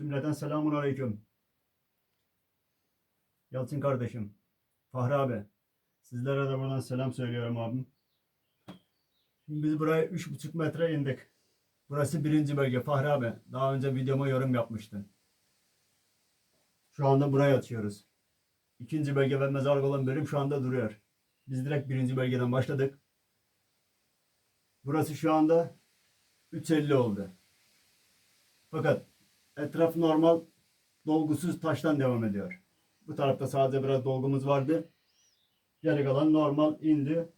Cümleten selamun aleyküm. Yalçın kardeşim. Fahri abi. Sizlere de buradan selam söylüyorum abim. Şimdi biz buraya 3,5 metre indik. Burası birinci bölge Fahri abi. Daha önce videoma yorum yapmıştın. Şu anda buraya atıyoruz. İkinci bölge ve mezarlık olan bölüm şu anda duruyor. Biz direkt birinci bölgeden başladık. Burası şu anda 3.50 oldu. Fakat etraf normal dolgusuz taştan devam ediyor. Bu tarafta sadece biraz dolgumuz vardı. Geri kalan normal indi.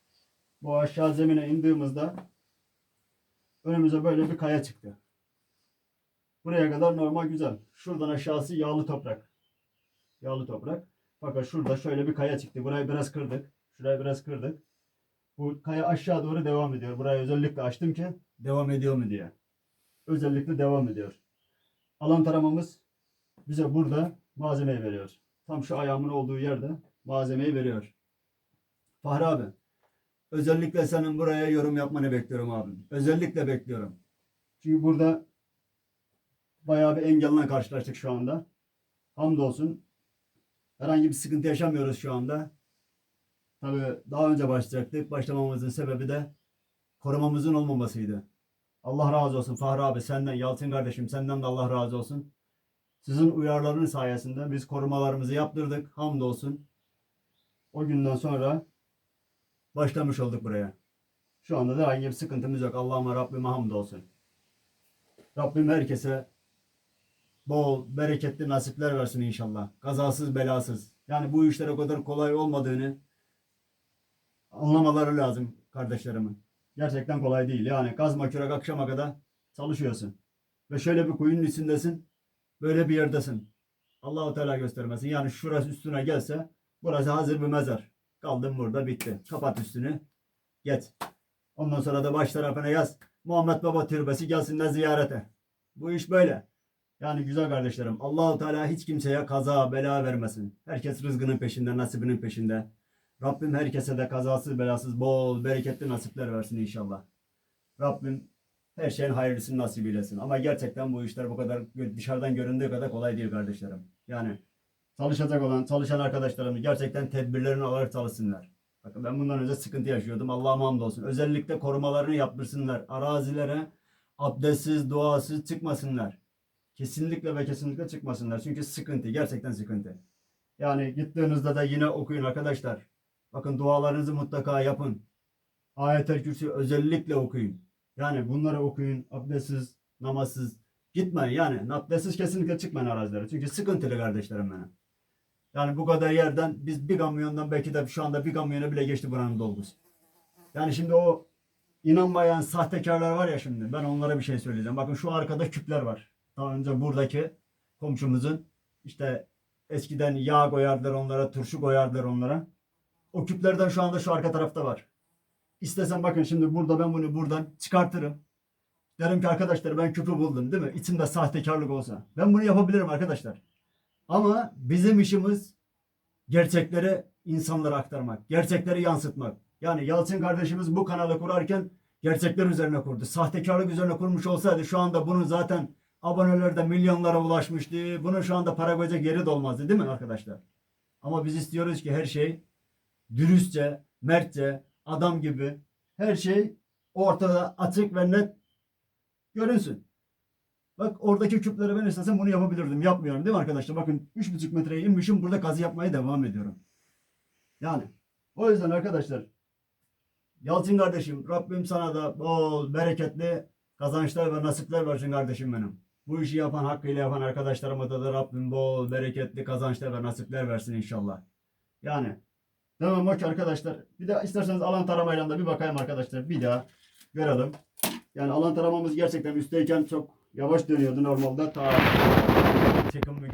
Bu aşağı zemine indiğimizde önümüze böyle bir kaya çıktı. Buraya kadar normal güzel. Şuradan aşağısı yağlı toprak. Yağlı toprak. Fakat şurada şöyle bir kaya çıktı. Burayı biraz kırdık. Şurayı biraz kırdık. Bu kaya aşağı doğru devam ediyor. Burayı özellikle açtım ki devam ediyor mu diye. Özellikle devam ediyor. Alan taramamız bize burada malzemeyi veriyor. Tam şu ayağımın olduğu yerde malzemeyi veriyor. Fahri abi, özellikle senin buraya yorum yapmanı bekliyorum abi. Özellikle bekliyorum. Çünkü burada bayağı bir engelle karşılaştık şu anda. Hamdolsun herhangi bir sıkıntı yaşamıyoruz şu anda. Tabii daha önce başlayacaktık. Başlamamızın sebebi de korumamızın olmamasıydı. Allah razı olsun Fahri abi senden, Yalçın kardeşim senden de Allah razı olsun. Sizin uyarılarınız sayesinde biz korumalarımızı yaptırdık. Hamdolsun. O günden sonra başlamış olduk buraya. Şu anda da herhangi bir sıkıntımız yok. Allah'ıma Rabbime hamdolsun. Rabbim herkese bol, bereketli nasipler versin inşallah. Kazasız, belasız. Yani bu işler o kadar kolay olmadığını anlamaları lazım kardeşlerimin. Gerçekten kolay değil. Yani kazma kürek akşama kadar çalışıyorsun. Ve şöyle bir kuyunun içindesin. Böyle bir yerdesin. Allahu Teala göstermesin. Yani şurası üstüne gelse burası hazır bir mezar. Kaldın burada bitti. Kapat üstünü. Get. Ondan sonra da baş tarafına yaz. Muhammed Baba türbesi gelsinler ziyarete. Bu iş böyle. Yani güzel kardeşlerim. Allahu Teala hiç kimseye kaza bela vermesin. Herkes rızkının peşinde, nasibinin peşinde. Rabbim herkese de kazasız belasız bol bereketli nasipler versin inşallah. Rabbim her şeyin hayırlısını nasip eylesin. Ama gerçekten bu işler bu kadar dışarıdan göründüğü kadar kolay değil kardeşlerim. Yani çalışacak olan, çalışan arkadaşlarımız gerçekten tedbirlerini alarak çalışsınlar. Bakın ben bundan önce sıkıntı yaşıyordum. Allah'ıma hamdolsun. Özellikle korumalarını yaptırsınlar. Arazilere abdestsiz, duasız çıkmasınlar. Kesinlikle ve kesinlikle çıkmasınlar. Çünkü sıkıntı, gerçekten sıkıntı. Yani gittiğinizde de yine okuyun arkadaşlar. Bakın dualarınızı mutlaka yapın. Ayet-el Kürsi özellikle okuyun. Yani bunları okuyun. Abdestsiz, namazsız gitmeyin. Yani abdestsiz kesinlikle çıkmayın arazilere. Çünkü sıkıntılı kardeşlerim benim. Yani bu kadar yerden biz bir kamyondan belki de şu anda bir kamyona bile geçti buranın dolgusu. Yani şimdi o inanmayan sahtekarlar var ya şimdi ben onlara bir şey söyleyeceğim. Bakın şu arkada küpler var. Daha önce buradaki komşumuzun işte eskiden yağ koyardılar onlara, turşu koyardılar onlara. O küplerden şu anda şu arka tarafta var. İstesem bakın şimdi burada ben bunu buradan çıkartırım. Derim ki arkadaşlar ben küpü buldum değil mi? İçinde sahtekarlık olsa. Ben bunu yapabilirim arkadaşlar. Ama bizim işimiz gerçekleri insanlara aktarmak. Gerçekleri yansıtmak. Yani Yalçın kardeşimiz bu kanalı kurarken gerçekler üzerine kurdu. Sahtekarlık üzerine kurmuş olsaydı şu anda bunun zaten aboneleri de milyonlara ulaşmıştı. Bunun şu anda para koyacak yeri de değil mi arkadaşlar? Ama biz istiyoruz ki her şey dürüstçe, mertçe, adam gibi her şey ortada açık ve net görünsün. Bak oradaki küpleri ben istesem bunu yapabilirdim. Yapmıyorum değil mi arkadaşlar? Bakın 3,5 metreye inmişim burada kazı yapmaya devam ediyorum. Yani o yüzden arkadaşlar Yalçın kardeşim Rabbim sana da bol bereketli kazançlar ve nasipler versin kardeşim benim. Bu işi yapan hakkıyla yapan arkadaşlarıma da, da Rabbim bol bereketli kazançlar ve nasipler versin inşallah. Yani Tamam bak arkadaşlar. Bir de isterseniz alan taramayla da bir bakayım arkadaşlar. Bir daha görelim. Yani alan taramamız gerçekten üstteyken çok yavaş dönüyordu normalde. Ta çekim bir